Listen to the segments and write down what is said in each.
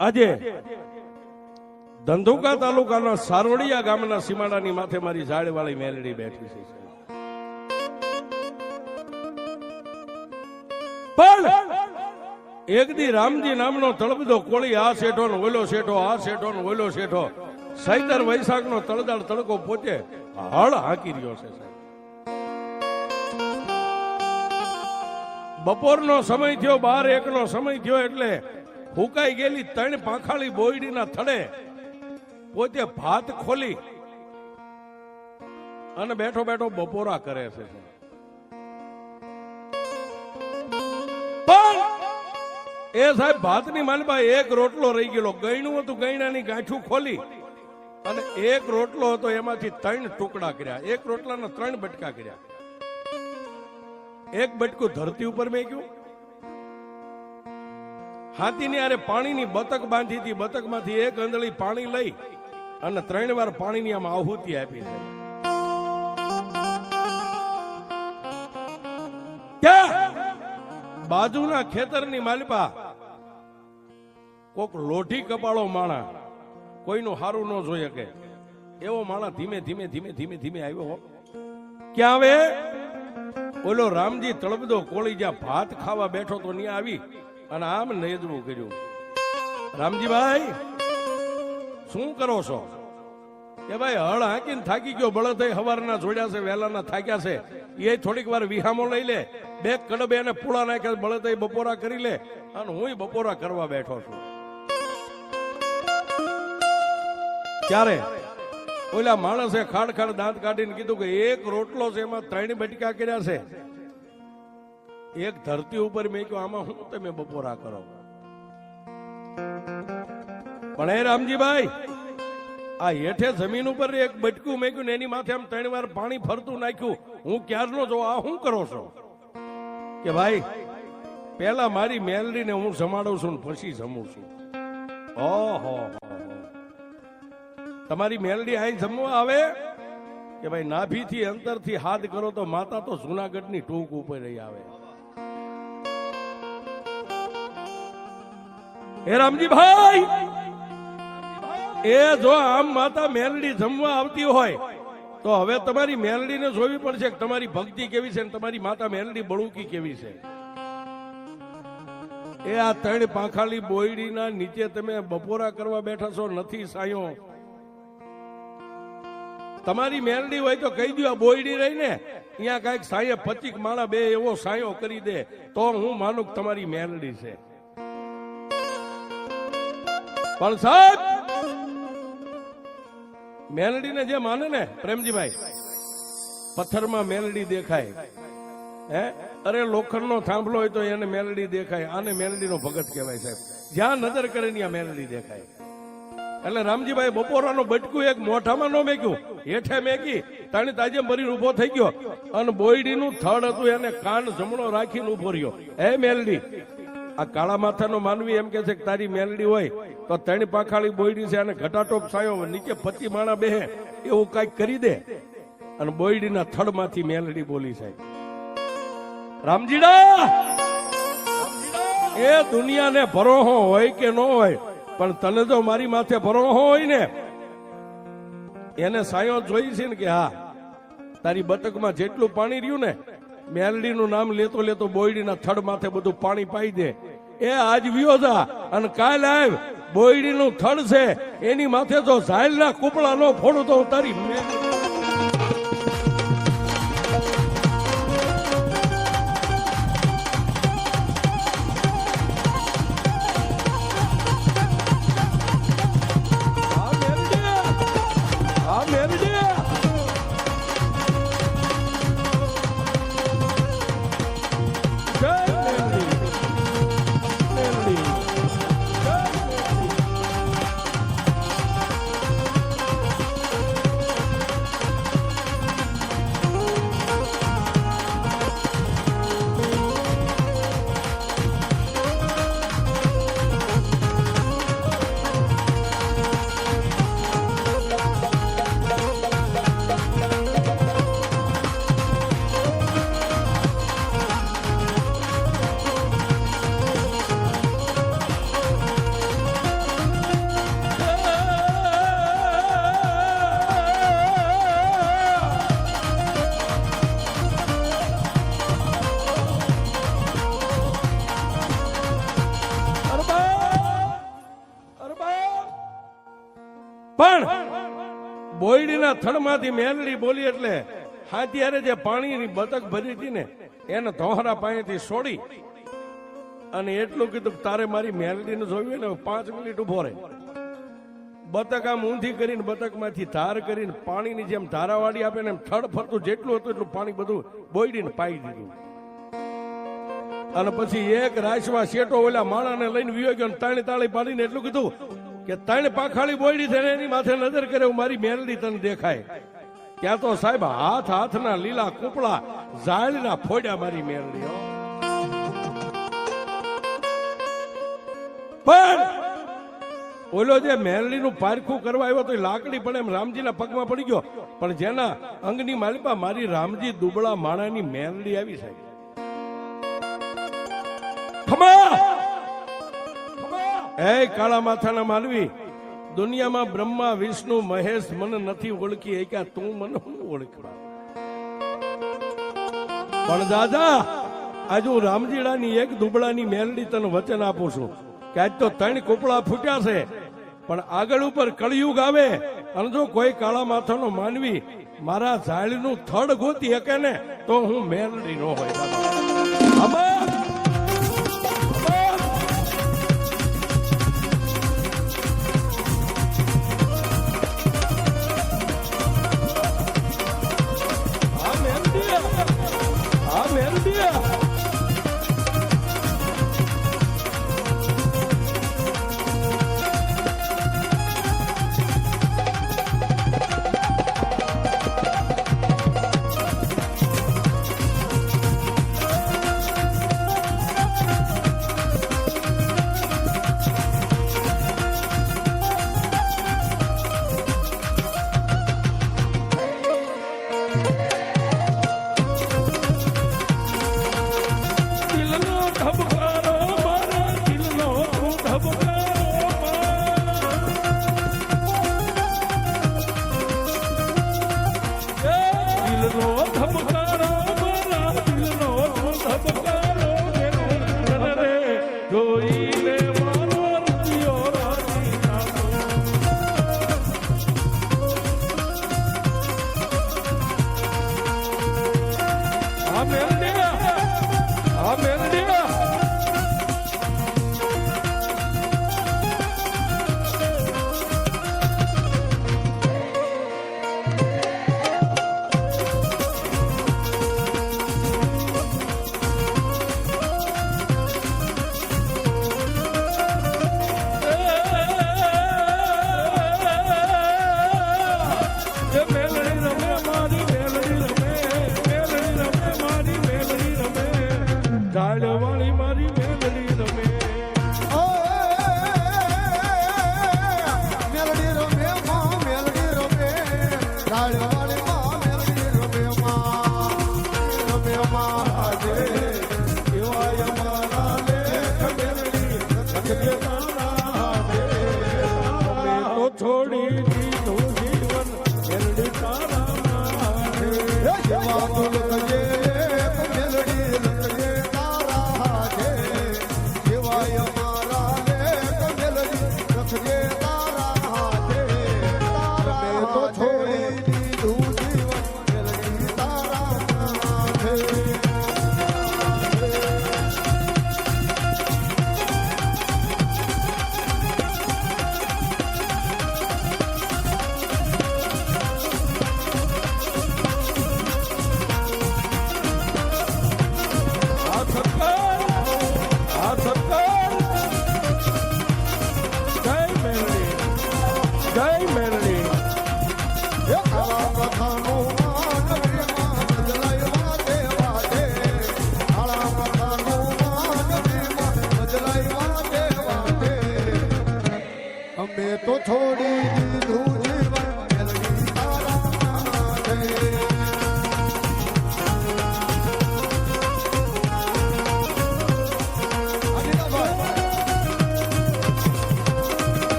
આજે ધંધુકા તાલુકાના સારોડિયા ગામના સીમાડાની માથે મારી ઝાડવાળી મેલડી બેઠી છે પણ એક દી રામજી નામનો તળબદો કોળી આ શેઠો ને ઓલો શેઠો, આ શેઠો ને ઓલો શેઠો, સૈતર વૈશાખ નો તળદાળ તડકો પોતે હળ હાંકી રહ્યો છે બપોરનો સમય થયો, બાર એકનો સમય થયો એટલે ફૂંકાઈ ગયેલી ત્રણ પાંખાળી બોયડીના થડે પોતે ભાત ખોલી અને બેઠો બેઠો બપોરા કરે છે. એ સાહેબ ભાતની માલબા એક રોટલો રહી ગયેલો. ગયણું હતું, ગયણાની ગાંઠું ખોલી અને એક રોટલો હતો, એમાંથી ત્રણ ટુકડા કર્યા. એક રોટલાના ત્રણ બટકા કર્યા. એક બટકું ધરતી ઉપર મેક્યું. હાથીની આરે પાણીની બતક બાંધી હતી. બતકમાંથી એક અંદળી પાણી લઈ અને ત્રણ વાર પાણીની આમ આહુતિ આપી છે બાજુના ખેતરની માલિપા. કોક લોઢી કપાળો માણા. કોઈનું હારું ન જોઈ શકે. એવો માણા ધીમે ધીમે ધીમે ધીમે ધીમે આવ્યો ક્યાં આવે? ઓલો રામજી તળબદો કોળી જ્યાં ભાત ખાવા બેઠો તો ત્યાં આવી. અને આમ નેદરું કર્યું. રામજીભાઈ, શું કરો છો? કે ભાઈ, હળ હાંકીને થાકી ગયો, બળદ હવારના જોડ્યા છે વહેલાના થાક્યા છે. એ થોડીક વાર વિહામો લઈ લે, બે કડબે એને પૂળા નાખ્યા, બળદ બપોરા કરી લે, અને હું બપોરા કરવા બેઠો છું. ક્યારે? ઓલા માણસે ખાડ ખાડ દાંત કાઢીને કીધું કે એક રોટલો છે, એમાં ત્રણ બટકા કર્યા છે. એક ધરતી ઉપર મેં કહ્યું, આમાં હું તમે બપોરા કરો? પણ હે રામજીભાઈ, આ હેઠે જમીન ઉપર એક બટકું મેક્યું એની માથે આમ ત્રણ વાર પાણી ફરતું નાખ્યું. હું ક્યારનો જો આ શું કરો છો? કે ભાઈ પેલા મારી મેલરીને હું જમાડું છું પછી જમું છું. ઓહો તમારી મેલડી અહીં જમવા આવે? કે ભાઈ, નાભીથી અંતરથી હાથ કરો તો માતા તો જુનાગઢની ટૂંક ઉપર રહી આવે. હે રામજીભાઈ એ જો આમ માતા મેલડી જમવા આવતી હોય, તો હવે તમારી મેલડીને જોવી પડશે કે તમારી ભક્તિ કેવી છે તમારી માતા મેલડી બળુકી કેવી છે. એ આ ત્રણ પાંખાલી બોયડીના નીચે તમે બપોરા કરવા બેઠા છો, નથી સાયો. તમારી મેલડી હોય તો કહી દો આ બોયડી રહી ને અહીંયા કંઈક સાયે પચીક માળા બે એવો સાયો કરી દે, તો હું માનું તમારી મેલડી છે. પણ સાહેબ! મેલડીને જે માને ને, પ્રેમજીભાઈ, પથ્થરમાં મેલડી દેખાય. હે? અરે લોખંડનો થાંભલો હોય તો એને મેલડી દેખાય. આને મેલડીનો ભગત કહેવાય સાહેબ. જ્યાં નજર કરે ત્યાં મેલડી દેખાય. એટલે રામજીભાઈ બપોરાનો બટકું એક મોઢામાં ન મેક્યું. હેઠે મેકી, તાણી તાજે મરીને ઊભો થઈ ગયો. અને બોયડીનું થડ હતું, એને કાન જમણો રાખીને ઊભો રહ્યો. હે મેલડી, આ કાળા માથાનો માનવી એમ કે છે કે તારી મેલડી હોય તો ત્રણ પાખાળી બોયડી છે અને ઘટાટોપ છાયો નીચે પતિ માણા બેહે, એવું કંઈક કરી દે. અને બોયડીના થડમાંથી મેલડી બોલી સાહેબ. રામજીડા! એ દુનિયાને ભરોહો હોય કે ન હોય, પણ તને જો મારી માથે ભરોહો હોય ને. એને સાયો જોઈ છે ને કે હા, તારી બતકમાં જેટલું પાણી રહ્યું ને, મેલડીનું નામ લેતો લેતો બોયડીના થડ માથે બધું પાણી પાઈ દે. એ આજ વિયો અને કાલ આવ. બોયડીનું થડ છે એની માથે તો ઝાયલના કુપડા નો ફોડું તો તારી પણ બોયડીના થડમાંથી મેલડી બોલી એટલે હાથિયારે જે પાણીની બતક ભરી હતી ને, એને ધોહરા પાસેથી છોડી અને એટલું કીધું તારે મારી મેલડીને જોયું ને, પાંચ મિનિટ ઊભો રહે. બતક આમ ઊંધી કરીને બતકમાંથી ધાર કરીને પાણીની જેમ ધારાવાળી આપે ને એમ થડ ફરતું જેટલું હતું એટલું પાણી બધું બોયડીને પાઈ દીધું. અને પછી એક રાસમાં શેટો ઓલા માણાને લઈને વિયો ગયો તાણી તાળી પાડીને એટલું કીધું કે ત્રણ પાખાળી બોયડી થઈને એની માથે નજર કરે મારી મેલડી તને દેખાય. ત્યાં તો સાહેબ હાથ હાથના લીલા કૂપડા ઝાડના ફોડ્યા મારી મેલડી પણ ઓલો જે મેલડીનું પારખું કરવા આવ્યો તો એ લાકડી પણ એમ રામજીના પગમાં પડી ગયો. પણ જેના અંગની માલિપા મારી રામજી દુબળા માણાની મેલડી આવી સાહેબ. એ કાળા માથાના માનવી દુનિયામાં બ્રહ્મા, વિષ્ણુ, મહેશ મને નથી ઓળખી. એ તું મને હું ઓળખવા? પણ દાદા, આજે હું રામજીડાની એક દુબળાની મેલડી તને વચન આપું છું કે આજ તો ત્રણ કોપડા ફૂટ્યા છે, પણ આગળ ઉપર કળિયુગ આવે. અને જો કોઈ કાળા માથાનો માનવી મારા ઝાડનું થડ ગોતી શકે ને, તો હું મેલડી નો હોય. દાદા ધબકારો દિલનો ધબકારો મારા દિલનો ધબકારો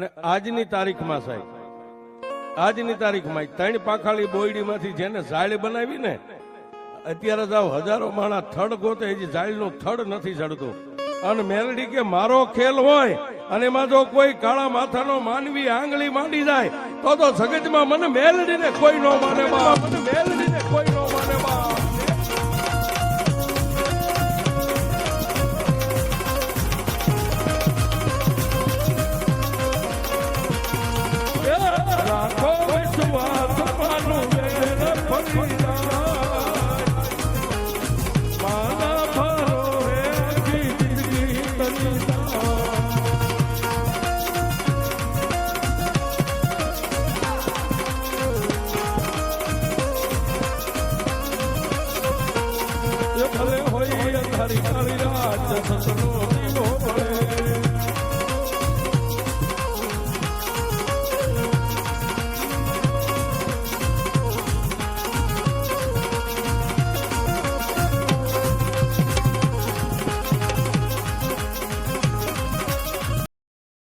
અને આજની તારીખમાં સાહેબ, આજની તારીખમાં ત્રણ પાખાળી બોયડીમાંથી જેને ઝાડ બનાવી ને, અત્યારે જાવ હજારો માણા થડ ગોતે, હજી ઝાડનું થડ નથી ચડતું અને મેલડી કે મારો ખેલ હોય, અને એમાં જો કોઈ કાળા માથાનો માનવી આંગળી માંડી જાય, તો તો સગજમાં મને મેલડીને કોઈ નો માને મને મેલડીને કોઈ નો ஹரி ஹரி ராஜ